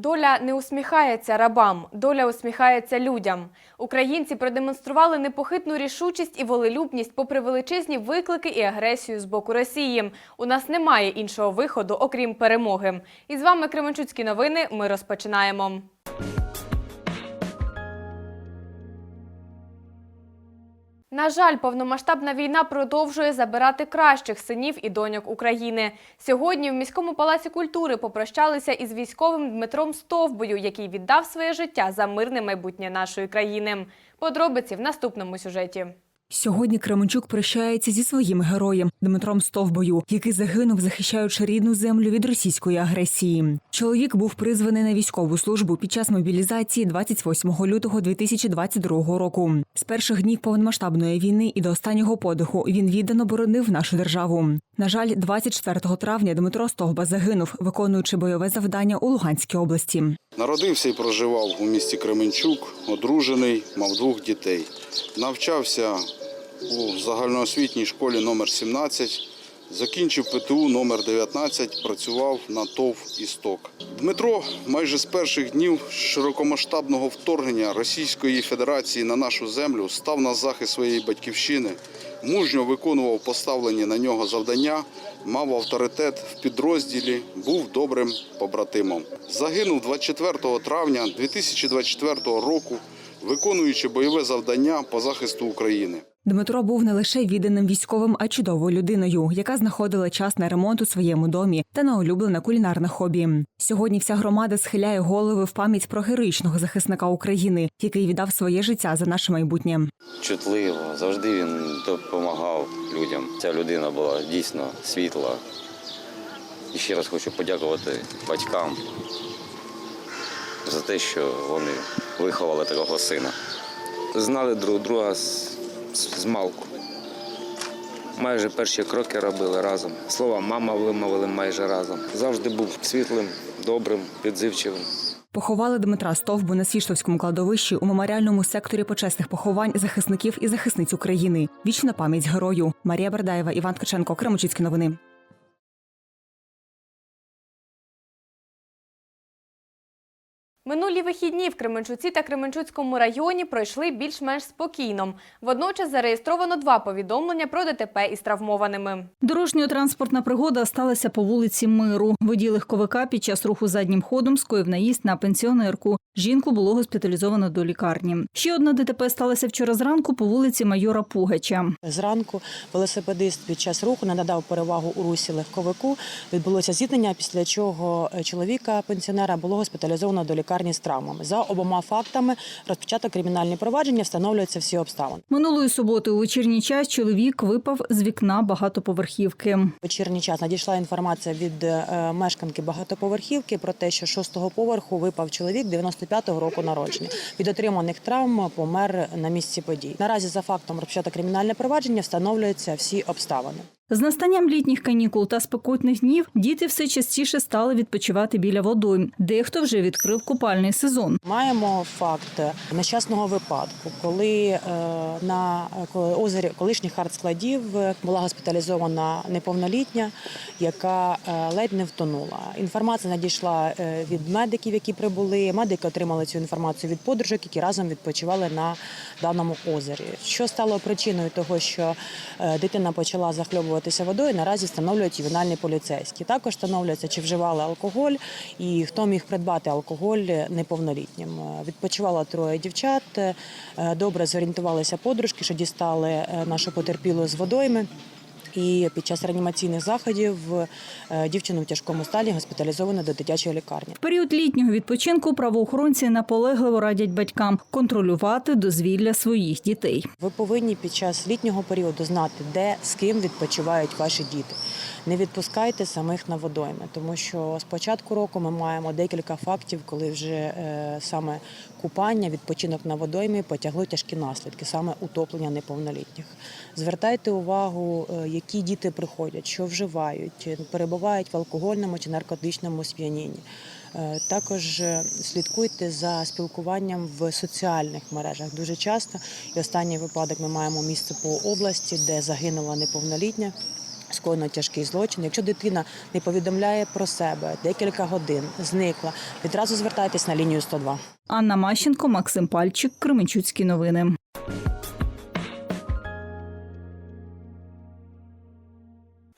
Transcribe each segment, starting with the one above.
Доля не усміхається рабам, доля усміхається людям. Українці продемонстрували непохитну рішучість і волелюбність попри величезні виклики і агресію з боку Росії. У нас немає іншого виходу, окрім перемоги. І з вами Кременчуцькі новини. Ми розпочинаємо. На жаль, повномасштабна війна продовжує забирати кращих синів і доньок України. Сьогодні в міському палаці культури попрощалися із військовим Дмитром Стовбою, який віддав своє життя за мирне майбутнє нашої країни. Подробиці в наступному сюжеті. Сьогодні Кременчук прощається зі своїм героєм Дмитром Стовбою, який загинув, захищаючи рідну землю від російської агресії. Чоловік був призваний на військову службу під час мобілізації 28 лютого 2022 року. З перших днів повномасштабної війни і до останнього подиху він віддано боронив нашу державу. На жаль, 24 травня Дмитро Стовба загинув, виконуючи бойове завдання у Луганській області. Народився і проживав у місті Кременчук, одружений, мав двох дітей. Навчався у загальноосвітній школі номер 17 закінчив ПТУ номер 19 працював на ТОВ «Істок». Дмитро майже з перших днів широкомасштабного вторгнення Російської Федерації на нашу землю став на захист своєї батьківщини, мужньо виконував поставлені на нього завдання, мав авторитет в підрозділі, був добрим побратимом. Загинув 24 травня 2024 року, виконуючи бойове завдання по захисту України. Дмитро був не лише відданим військовим, а чудовою людиною, яка знаходила час на ремонт у своєму домі та на улюблене кулінарне хобі. Сьогодні вся громада схиляє голови в пам'ять про героїчного захисника України, який віддав своє життя за наше майбутнє. чутливо. Завжди він допомагав людям. Ця людина була дійсно світла. І ще раз хочу подякувати батькам за те, що вони виховали такого сина. знали друг друга з, з малку. Майже перші кроки робили разом. Слова мама вимовили майже разом. Завжди був світлим, добрим, відзивчивим. Поховали Дмитра Стовбу на Свіштовському кладовищі у меморіальному секторі почесних поховань захисників і захисниць України. Вічна пам'ять герою. Марія Бердаєва, Іван Ткаченко, Кремочицькі новини. Минулі вихідні в Кременчуці та Кременчуцькому районі пройшли більш-менш спокійно. Водночас зареєстровано два повідомлення про ДТП із травмованими. Дорожньо-транспортна пригода сталася по вулиці Миру. Водій легковика під час руху заднім ходом скоїв наїзд на пенсіонерку. Жінку було госпіталізовано до лікарні. Ще одна ДТП сталася вчора зранку по вулиці майора Пугача. Зранку велосипедист під час руху не надав перевагу у русі легковику. Відбулося зіткнення, після чого е, чоловіка пенсіонера було госпіталізовано до лікарні з травмами. За обома фактами розпочато кримінальні провадження, встановлюються всі обставини. Минулої суботи у вечірній час чоловік випав з вікна багатоповерхівки. Вечірній час надійшла інформація від е, мешканки багатоповерхівки про те, що шостого поверху випав чоловік 95-го року народження. Від отриманих травм помер на місці подій. Наразі за фактом розпочато кримінальне провадження, встановлюються всі обставини. З настанням літніх канікул та спекотних днів діти все частіше стали відпочивати біля водойм. Дехто вже відкрив купальний сезон. Маємо факт нещасного випадку, коли е, на озері колишніх артскладів е, була госпіталізована неповнолітня, яка е, ледь не втонула. Інформація надійшла від медиків, які прибули. Медики отримали цю інформацію від подружок, які разом відпочивали на даному озері. Що стало причиною того, що дитина почала захльобуватися водою, наразі встановлюють ювенальні поліцейські. Також встановлюється, чи вживали алкоголь і хто міг придбати алкоголь неповнолітнім. Відпочивало троє дівчат. е, Добре зорієнтувалися подружки, що дістали е, нашу потерпілу з водойми. І під час реанімаційних заходів е, дівчину в тяжкому стані госпіталізовано до дитячої лікарні. В період літнього відпочинку правоохоронці наполегливо радять батькам контролювати дозвілля своїх дітей. Ви повинні під час літнього періоду знати, де з ким відпочивають ваші діти. Не відпускайте самих на водойми, тому що з початку року ми маємо декілька фактів, коли вже е, саме купання, відпочинок на водоймі потягло тяжкі наслідки, саме утоплення неповнолітніх. Звертайте увагу, е, які діти приходять, що вживають, перебувають в алкогольному чи наркотичному сп'янінні. Е, Також е, слідкуйте за спілкуванням в соціальних мережах. Дуже часто і останній випадок ми маємо місце по області, де загинула неповнолітня. Скоєно тяжкий злочин. Якщо дитина не повідомляє про себе декілька годин, зникла, відразу звертайтесь на лінію 102. Анна Мащенко, Максим Пальчик, Кременчуцькі новини.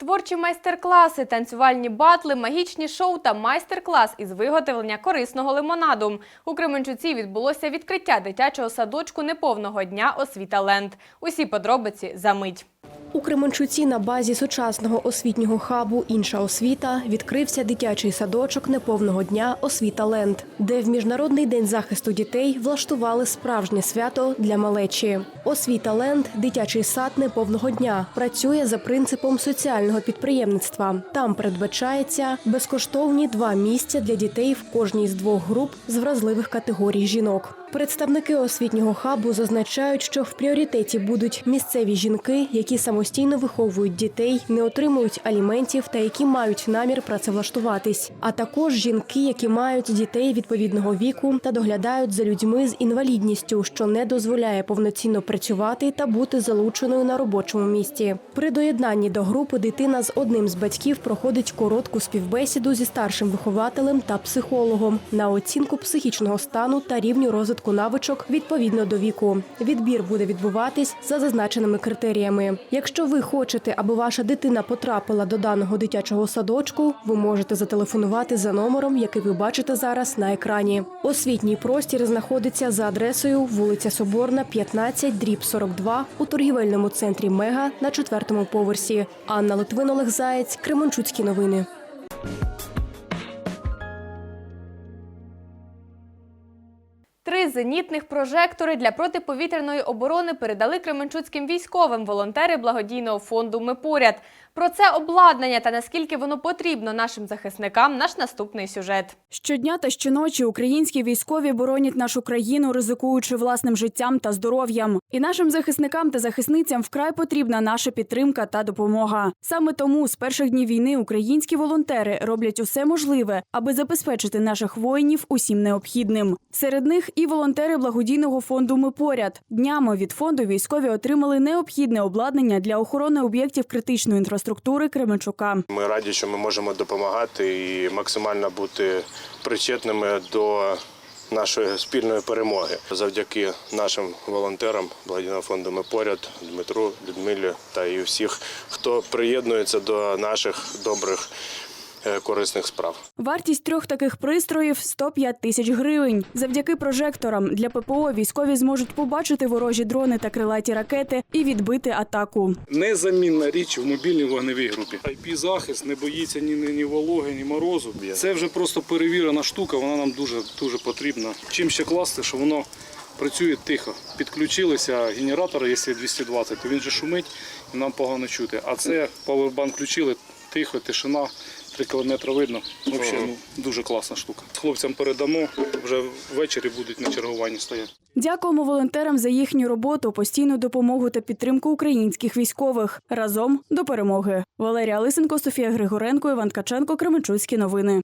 Творчі майстер-класи, танцювальні батли, магічні шоу та майстер-клас із виготовлення корисного лимонаду. У Кременчуці відбулося відкриття дитячого садочку неповного дня Освіта Ленд. Усі подробиці за мить. У Кременчуці на базі сучасного освітнього хабу Інша освіта відкрився дитячий садочок неповного дня Освіта Ленд, де в міжнародний день захисту дітей влаштували справжнє свято для малечі. Освіта Ленд дитячий сад неповного дня працює за принципом соціального підприємництва. Там передбачається безкоштовні два місця для дітей в кожній з двох груп з вразливих категорій жінок. Представники освітнього хабу зазначають, що в пріоритеті будуть місцеві жінки, які самостійно виховують дітей, не отримують аліментів та які мають намір працевлаштуватись, а також жінки, які мають дітей відповідного віку та доглядають за людьми з інвалідністю, що не дозволяє повноцінно працювати та бути залученою на робочому місці. При доєднанні до групи дитина з одним з батьків проходить коротку співбесіду зі старшим вихователем та психологом на оцінку психічного стану та рівню розвитку навичок відповідно до віку. Відбір буде відбуватись за зазначеними критеріями. Якщо ви хочете, аби ваша дитина потрапила до даного дитячого садочку, ви можете зателефонувати за номером, який ви бачите зараз на екрані. Освітній простір знаходиться за адресою вулиця Соборна, 15, дріб 42 у торгівельному центрі Мега на четвертому поверсі. Анна Литвин, Олег Заєць, Кременчуцькі новини. Три зенітних прожектори для протиповітряної оборони передали кременчуцьким військовим волонтери благодійного фонду Ми поряд. Про це обладнання та наскільки воно потрібно нашим захисникам. Наш наступний сюжет. Щодня та щоночі українські військові боронять нашу країну, ризикуючи власним життям та здоров'ям. І нашим захисникам та захисницям вкрай потрібна наша підтримка та допомога. Саме тому з перших днів війни українські волонтери роблять усе можливе, аби забезпечити наших воїнів усім необхідним. Серед них і волонтери благодійного фонду Ми поряд днями від фонду військові отримали необхідне обладнання для охорони об'єктів критичної інфраструктури Кременчука. Ми раді, що ми можемо допомагати і максимально бути причетними до нашої спільної перемоги. Завдяки нашим волонтерам благодійного фонду ми поряд Дмитру, Людмилі та і всіх, хто приєднується до наших добрих корисних справ. Вартість трьох таких пристроїв 105 тисяч гривень. Завдяки прожекторам для ППО військові зможуть побачити ворожі дрони та крилаті ракети і відбити атаку. Незамінна річ в мобільній вогневій групі. IP-захист не боїться ні, ні, ні вологи, ні морозу. Це вже просто перевірена штука, вона нам дуже, дуже потрібна. Чим ще класти, що воно працює тихо. Підключилися генератори, якщо 220, то він же шумить і нам погано чути. А це павербанк включили, тихо, тишина. Три кілометри видно. Взагалі ну, дуже класна штука. Хлопцям передамо, вже ввечері будуть на чергуванні стояти. Дякуємо волонтерам за їхню роботу, постійну допомогу та підтримку українських військових. Разом до перемоги. Валерія Лисенко, Софія Григоренко, Іван Ткаченко, Кременчуцькі новини.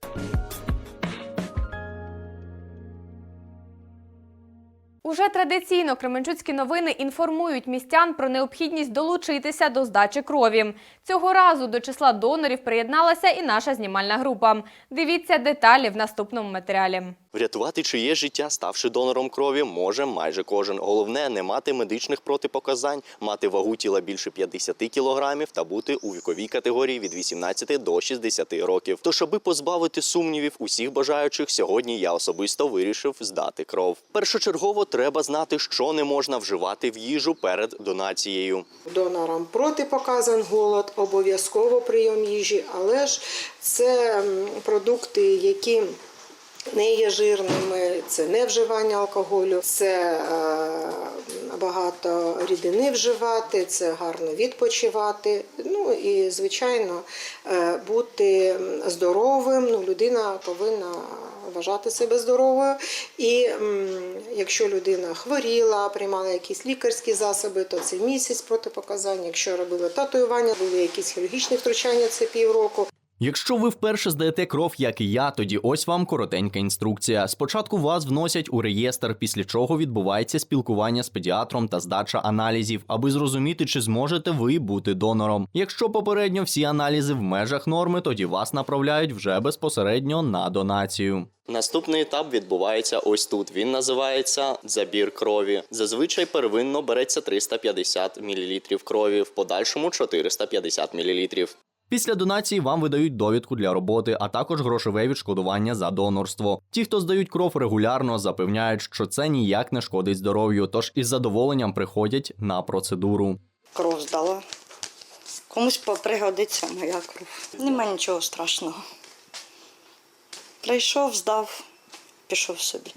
Уже традиційно Кременчуцькі новини інформують містян про необхідність долучитися до здачі крові. Цього разу до числа донорів приєдналася і наша знімальна група. Дивіться деталі в наступному матеріалі. Врятувати чиє життя, ставши донором крові, може майже кожен. Головне не мати медичних протипоказань, мати вагу тіла більше 50 кілограмів та бути у віковій категорії від 18 до 60 років. Тож, аби позбавити сумнівів усіх бажаючих, сьогодні я особисто вирішив здати кров. Першочергово треба знати, що не можна вживати в їжу перед донацією. Донорам протипоказан голод, обов'язково прийом їжі, але ж це продукти, які не є жирними, це не вживання алкоголю, це е, багато рідини вживати, це гарно відпочивати. Ну і звичайно е, бути здоровим. Ну, людина повинна вважати себе здоровою. І якщо людина хворіла, приймала якісь лікарські засоби, то це місяць протипоказань. Якщо робили татуювання, були якісь хірургічні втручання, це півроку. Якщо ви вперше здаєте кров, як і я, тоді ось вам коротенька інструкція. Спочатку вас вносять у реєстр, після чого відбувається спілкування з педіатром та здача аналізів, аби зрозуміти, чи зможете ви бути донором. Якщо попередньо всі аналізи в межах норми, тоді вас направляють вже безпосередньо на донацію. Наступний етап відбувається ось тут. Він називається забір крові. Зазвичай первинно береться 350 мл крові, в подальшому 450 мл. Після донації вам видають довідку для роботи, а також грошове відшкодування за донорство. Ті, хто здають кров регулярно, запевняють, що це ніяк не шкодить здоров'ю, тож із задоволенням приходять на процедуру. Кров здала. Комусь пригодиться моя кров. Нема нічого страшного. Прийшов, здав, пішов собі.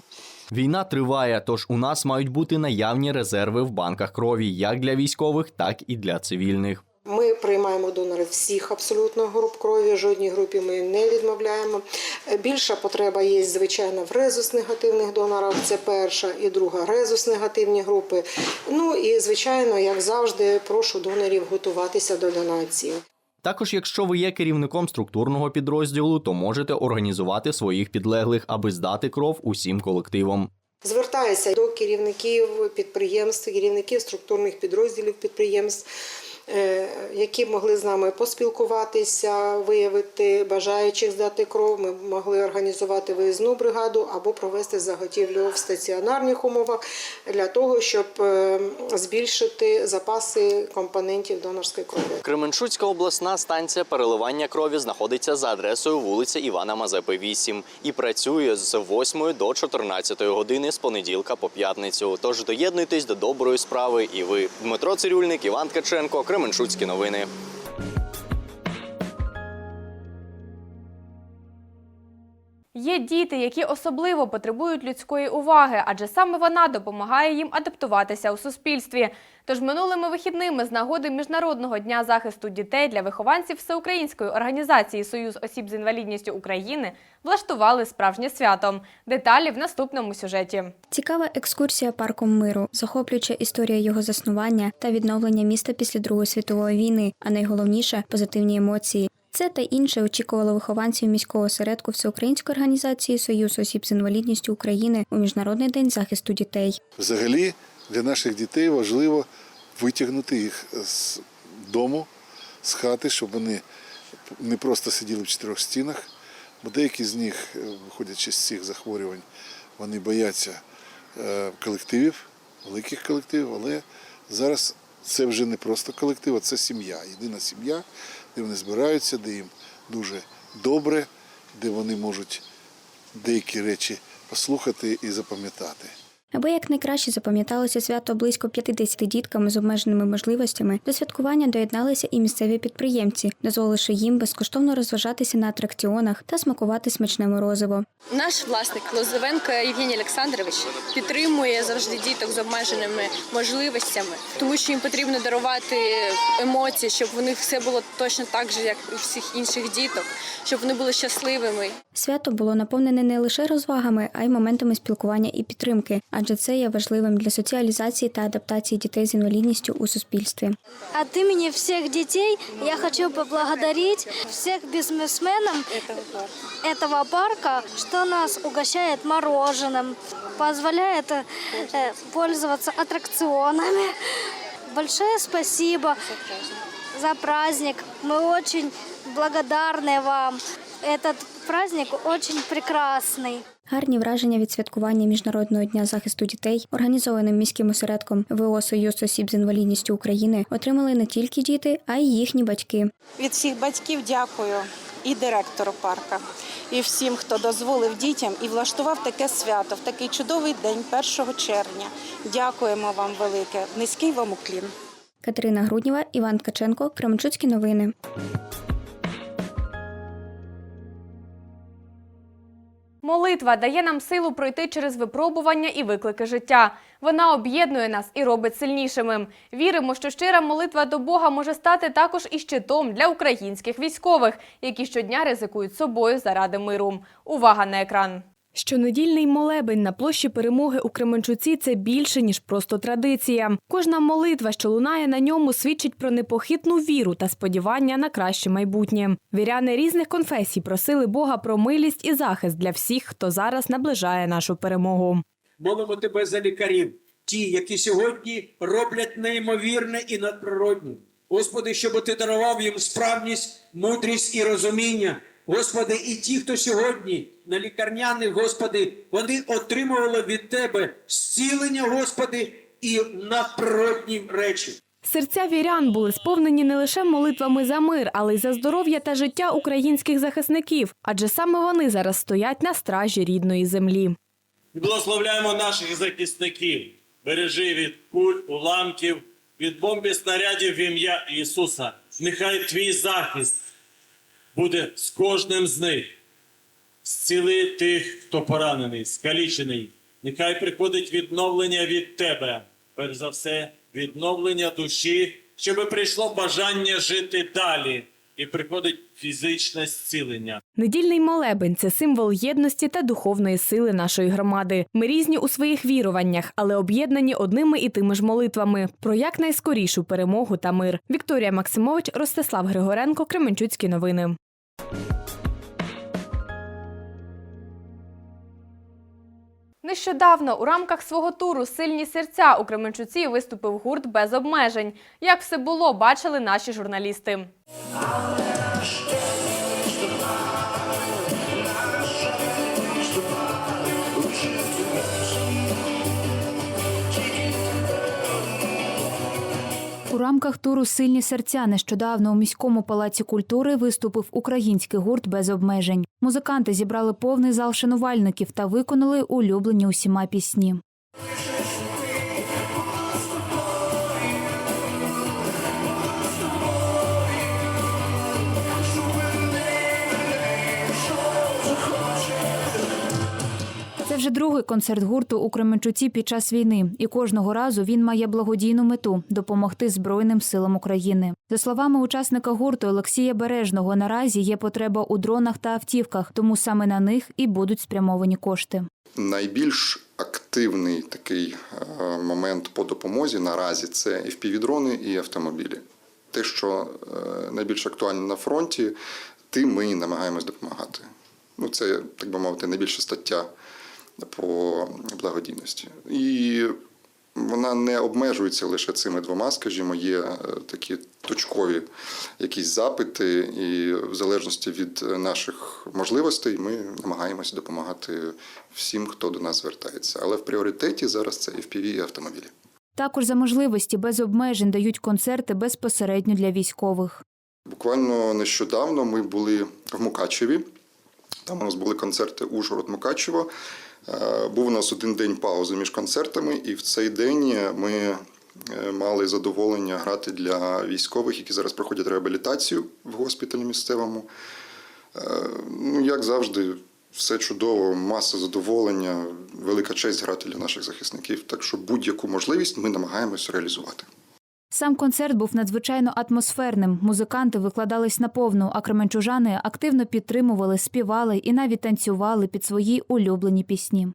Війна триває, тож у нас мають бути наявні резерви в банках крові як для військових, так і для цивільних. Ми приймаємо донорів всіх абсолютно груп крові. Жодній групі ми не відмовляємо. Більша потреба є, звичайно, в резус негативних донорах. Це перша і друга резус негативні групи. Ну і звичайно, як завжди, прошу донорів готуватися до донації. Також, якщо ви є керівником структурного підрозділу, то можете організувати своїх підлеглих, аби здати кров усім колективам. Звертаюся до керівників підприємств, керівників структурних підрозділів підприємств, е, які могли з нами поспілкуватися, виявити бажаючих здати кров. Ми могли організувати виїзну бригаду або провести заготівлю в стаціонарних умовах для того, щоб е, збільшити запаси компонентів донорської крові. Кременчуцька обласна станція переливання крові знаходиться за адресою вулиця Івана Мазепи, 8 і працює з 8 до 14 години з понеділка по п'ятницю. Тож доєднуйтесь до доброї справи. І ви, Дмитро Цирюльник, Іван Ткаченко, Кременчуцькі новини. Є діти, які особливо потребують людської уваги, адже саме вона допомагає їм адаптуватися у суспільстві. Тож минулими вихідними з нагоди Міжнародного дня захисту дітей для вихованців Всеукраїнської організації Союз осіб з інвалідністю України влаштували справжнє свято. Деталі в наступному сюжеті. Цікава екскурсія парком миру, захоплююча історія його заснування та відновлення міста після Другої світової війни, а найголовніше позитивні емоції. Це та інше очікувало вихованців міського осередку Всеукраїнської організації Союз осіб з інвалідністю України у Міжнародний день захисту дітей. Взагалі для наших дітей важливо витягнути їх з дому, з хати, щоб вони не просто сиділи в чотирьох стінах, бо деякі з них, е, виходячи з цих захворювань, вони бояться е, колективів, великих колективів, але зараз це вже не просто колектив, а це сім'я, єдина сім'я, де вони збираються, де їм дуже добре, де вони можуть деякі речі послухати і запам'ятати. Аби якнайкраще запам'яталося свято близько 50 дітками з обмеженими можливостями, до святкування доєдналися і місцеві підприємці, дозволивши їм безкоштовно розважатися на атракціонах та смакувати смачне морозиво. Наш власник Лозовенко Євгеній Олександрович підтримує завжди діток з обмеженими можливостями, тому що їм потрібно дарувати емоції, щоб у них все було точно так же, як у всіх інших діток, щоб вони були щасливими. Свято було наповнене не лише розвагами, а й моментами спілкування і підтримки, адже це є важливим для соціалізації та адаптації дітей з інвалідністю у суспільстві. От имени всех детей я хочу поблагодарить всех бизнесменов этого парка, что нас угощает мороженым, позволяет э, пользоваться аттракционами. Большое спасибо за праздник. Мы очень благодарны вам. Этот праздник очень прекрасный. Гарні враження від святкування Міжнародного дня захисту дітей, організованим міським осередком ВО Союз осіб з інвалідністю України, отримали не тільки діти, а й їхні батьки. Від всіх батьків дякую і директору парка, і всім, хто дозволив дітям і влаштував таке свято в такий чудовий день 1 червня. Дякуємо вам велике. Низький вам уклін. Катерина Грудніва, Іван Ткаченко, Кременчуцькі новини. Молитва дає нам силу пройти через випробування і виклики життя. Вона об'єднує нас і робить сильнішими. Віримо, що щира молитва до Бога може стати також і щитом для українських військових, які щодня ризикують собою заради миру. Увага на екран. Щонедільний молебень на площі перемоги у Кременчуці це більше ніж просто традиція. Кожна молитва, що лунає на ньому, свідчить про непохитну віру та сподівання на краще майбутнє. Віряни різних конфесій просили Бога про милість і захист для всіх, хто зараз наближає нашу перемогу. Молимо тебе за лікарів, ті, які сьогодні роблять неймовірне і надприродне. Господи, щоб ти дарував їм справність, мудрість і розуміння. Господи, і ті, хто сьогодні на лікарняних, Господи, вони отримували від Тебе зцілення, Господи, і надприродні речі. Серця вірян були сповнені не лише молитвами за мир, але й за здоров'я та життя українських захисників, адже саме вони зараз стоять на стражі рідної землі. Благословляємо наших захисників. Бережи від куль, уламків, від бомб і снарядів в ім'я Ісуса. Нехай твій захист буде з кожним з них. Зціли тих, хто поранений, скалічений. Нехай приходить відновлення від тебе. Перш за все, відновлення душі, щоб прийшло бажання жити далі. І приходить фізичне зцілення. Недільний молебень це символ єдності та духовної сили нашої громади. Ми різні у своїх віруваннях, але об'єднані одними і тими ж молитвами про якнайскорішу перемогу та мир. Вікторія Максимович, Ростислав Григоренко, Кременчуцькі новини. Нещодавно у рамках свого туру Сильні серця у Кременчуці виступив гурт без обмежень. Як все було, бачили наші журналісти. У рамках туру Сильні серця нещодавно у міському палаці культури виступив український гурт без обмежень. Музиканти зібрали повний зал шанувальників та виконали улюблені усіма пісні. Вже другий концерт гурту у Кременчуці під час війни, і кожного разу він має благодійну мету допомогти Збройним силам України. За словами учасника гурту Олексія Бережного, наразі є потреба у дронах та автівках, тому саме на них і будуть спрямовані кошти. Найбільш активний такий е, момент по допомозі наразі це і впівдрони, і автомобілі. Те, що е, найбільш актуально на фронті, тим ми намагаємось допомагати. Ну, це, так би мовити, найбільша стаття по благодійності. І вона не обмежується лише цими двома, скажімо, є е, такі точкові якісь запити, і в залежності від наших можливостей ми намагаємося допомагати всім, хто до нас звертається. Але в пріоритеті зараз це FPV і автомобілі. Також за можливості без обмежень дають концерти безпосередньо для військових. Буквально нещодавно ми були в Мукачеві. Там у нас були концерти Ужгород Мукачево. Е, Був у нас один день паузи між концертами, і в цей день ми е, мали задоволення грати для військових, які зараз проходять реабілітацію в госпіталі місцевому. Е, Ну, як завжди, все чудово, маса задоволення, велика честь грати для наших захисників. Так що будь-яку можливість ми намагаємось реалізувати. Сам концерт був надзвичайно атмосферним. Музиканти викладались наповну, а кременчужани активно підтримували, співали і навіть танцювали під свої улюблені пісні.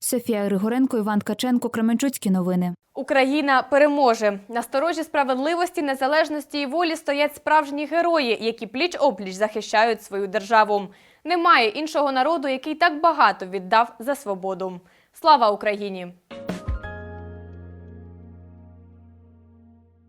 Софія Григоренко, Іван Ткаченко, Кременчуцькі новини. Україна переможе. На сторожі справедливості, незалежності і волі стоять справжні герої, які пліч-опліч захищають свою державу. Немає іншого народу, який так багато віддав за свободу. Слава Україні!